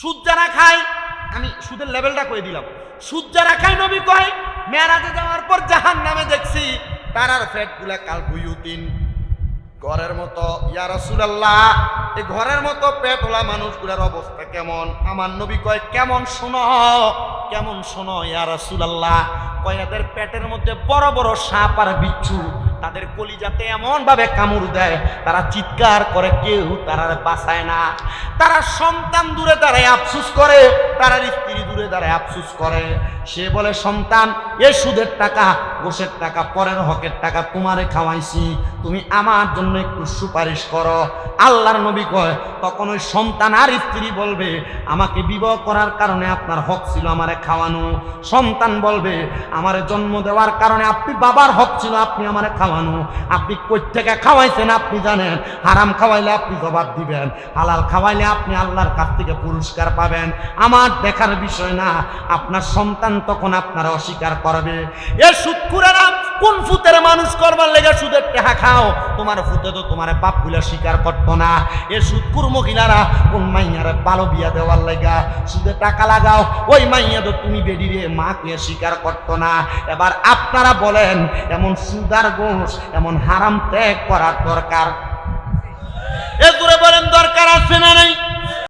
সুদ যারা খায়, আমি সুদের লেভেলটা কয়ে দিলাম। সুদ যারা খায়, নবী কয়, মেয়ারাজে যাওয়ার পর জাহান নামে দেখছি তারার ফ্যাটগুলা কাল বুয়ুতিন। ঘরের মতো, ইয়া রাসূলুল্লাহ এই ঘরের মতো পেট পেটওয়ালা মানুষগুলোর অবস্থা কেমন? আমার নবী কয়, কেমন শোনো কেমন শোনো, ইয়া রাসূলুল্লাহ। কয়, এদের পেটের মধ্যে বড় বড় সাপ আর বিচ্ছু। তাদের কলিজাতে এমন ভাবে কামড় দেয়, তারা চিৎকার করে, কেউ তারা বাঁচায় না। তারা সন্তান দূরে তারা আফসুস করে। তারা স্ত্রী দূরে দাঁড়ায় আফসুস করে। সে বলে, সন্তান, এ সুদের টাকা গোসের টাকা, পরের হকের টাকা তোমারে খাওয়াইছি। তুমি আমার জন্য একটু সুপারিশ করো। আল্লাহর নবী কয়, তখন ওই সন্তান আর স্ত্রী বলবে, আমাকে বিবাহ করার কারণে আপনার হক ছিল আমারে খাওয়ানো। সন্তান বলবে, আমারে জন্ম দেওয়ার কারণে আপনি বাবার হক ছিল আপনি আমারে খাওয়ানো। আপনি কই থেকে খাওয়াইছেন আপনি জানেন, হারাম খাওয়াইলে আপনি জবাব দিবেন, হালাল খাওয়াইলে আপনি আল্লাহর কাছ থেকে পুরস্কার পাবেন। আমার দেখার বিষয় না। আপনার সন্তান তখন আপনারা অস্বীকার করবে। এ সুৎকুরেরা কোন ফুতের মানুষ করবার লেগে সুদের টেহা খাও? তোমার ফুতে তো তোমার বাপগুলা স্বীকার করতো না। এ সুৎকুর মহিলারা, কোন মাইয়ারে ভালো বিয়া দেওয়ার লেগা? সুদে টাকা লাগাও। ওই মাইয়া তো তুমি বেডিরে মাকে স্বীকার করতো না। এবার আপনারা বলেন, এমন সুদার গোষ এমন হারাম ত্যাগ করার দরকার? এ দূরে বলেন, দরকার আছে না নাই?